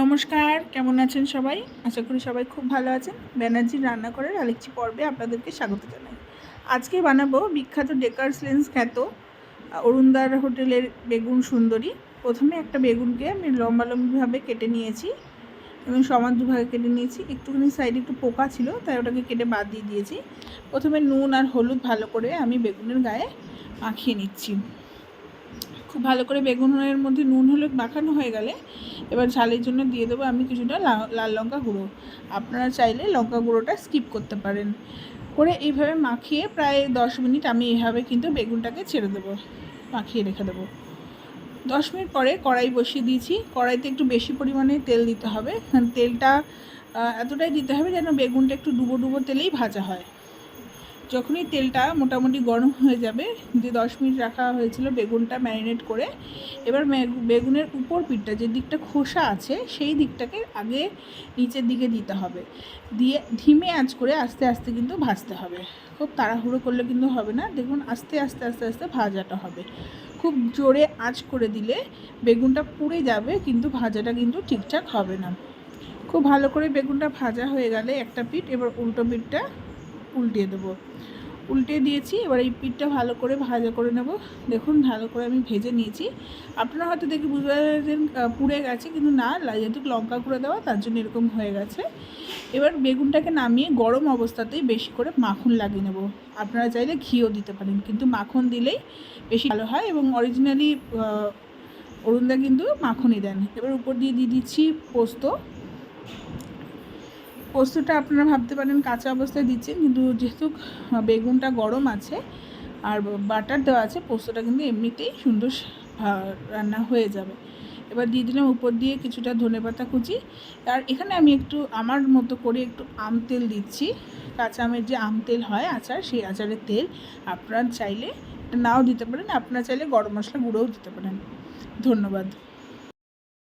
নমস্কার, কেমন আছেন সবাই? আশা করি সবাই খুব ভালো আছেন। ব্যানার্জির রান্না করে আরেকটি পর্বে আপনাদেরকে স্বাগত জানাই। আজকে বানাবো বিখ্যাত ডেকার্স লেন্স খ্যাত অরুণদার হোটেলের বেগুন সুন্দরী। প্রথমে একটা বেগুনকে আমি লম্বা লম্বিভাবে কেটে নিয়েছি এবং সমান দুভাগে কেটে নিয়েছি। একটুখানি সাইডে একটু পোকা ছিল, তাই ওটাকে কেটে বাদ দিয়ে দিয়েছি। প্রথমে নুন আর হলুদ ভালো করে আমি বেগুনের গায়ে মাখিয়ে নিচ্ছি। খুব ভালো করে বেগুনের মধ্যে নুন, হলুদ মাখানো হয়ে গেলে এবার ঝালের জন্য দিয়ে দেবো আমি কিছুটা লাল লঙ্কা গুঁড়ো। আপনারা চাইলে লঙ্কা গুঁড়োটা স্কিপ করতে পারেন। করে এইভাবে মাখিয়ে প্রায় দশ মিনিট আমি এইভাবে কিন্তু বেগুনটাকে ছেড়ে দেবো, মাখিয়ে রেখে দেবো। দশ মিনিট পরে কড়াই বসিয়ে দিয়েছি। কড়াইতে একটু বেশি পরিমাণে তেল দিতে হবে। তেলটা এতটাই দিতে হবে যেন বেগুনটা একটু ডুবো ডুবো তেলেই ভাজা হয়। যখনই তেলটা মোটামুটি গরম হয়ে যাবে, যে দশ মিনিট রাখা হয়েছিল বেগুনটা ম্যারিনেট করে, এবার বেগুনের উপর পিঠটা যে দিকটা খোসা আছে, সেই দিকটাকে আগে নিচের দিকে দিতে হবে। দিয়ে ধিমে আঁচ করে আস্তে আস্তে কিন্তু ভাজতে হবে। খুব তাড়াহুড়ো করলে কিন্তু হবে না। দেখুন, আস্তে আস্তে আস্তে আস্তে ভাজাটা হবে। খুব জোরে আঁচ করে দিলে বেগুনটা পুড়ে যাবে, কিন্তু ভাজাটা কিন্তু ঠিকঠাক হবে না। খুব ভালো করে বেগুনটা ভাজা হয়ে গেলে একটা পিঠ, এবার উল্টো পিঠটা উল্টিয়ে দেবো। উল্টে দিয়েছি, এবার এই পিঠটা ভালো করে ভাজা করে নেব। দেখুন, ভালো করে আমি ভেজে নিয়েছি। আপনারা হয়তো দেখে বুঝতে পারছেন পুড়ে গেছে, কিন্তু না যেহেতু লঙ্কা করে দেওয়া, তার জন্য এরকম হয়ে গেছে। এবার বেগুনটাকে নামিয়ে গরম অবস্থাতেই বেশি করে মাখন লাগিয়ে নেব। আপনারা চাইলে ঘিও দিতে পারেন, কিন্তু মাখন দিলেই বেশি ভালো হয় এবং অরিজিনালি অরুণদা কিন্তু মাখনই দেন। এবার উপর দিয়ে দিয়ে দিচ্ছি পোস্ত। পোস্তটা আপনারা ভাবতে পারেন কাঁচা অবস্থায় দিচ্ছেন কিন্তু যেহেতু বেগুনটা গরম আছে আর বাটার দেওয়া আছে, পোস্তটা কিন্তু এমনিতেই সুন্দর রান্না হয়ে যাবে। এবার দিয়ে দিলাম উপর দিয়ে কিছুটা ধনেপাতা কুচি। আর এখানে আমি একটু, আমার মতো করে একটু আম তেল দিচ্ছি। কাঁচা আমের যে আম তেল হয় আচার, সেই আচারের তেল আপনারা চাইলে, নাও দিতে পারেন, আপনারা চাইলে গরম মশলা গুঁড়োও দিতে পারেন। ধন্যবাদ।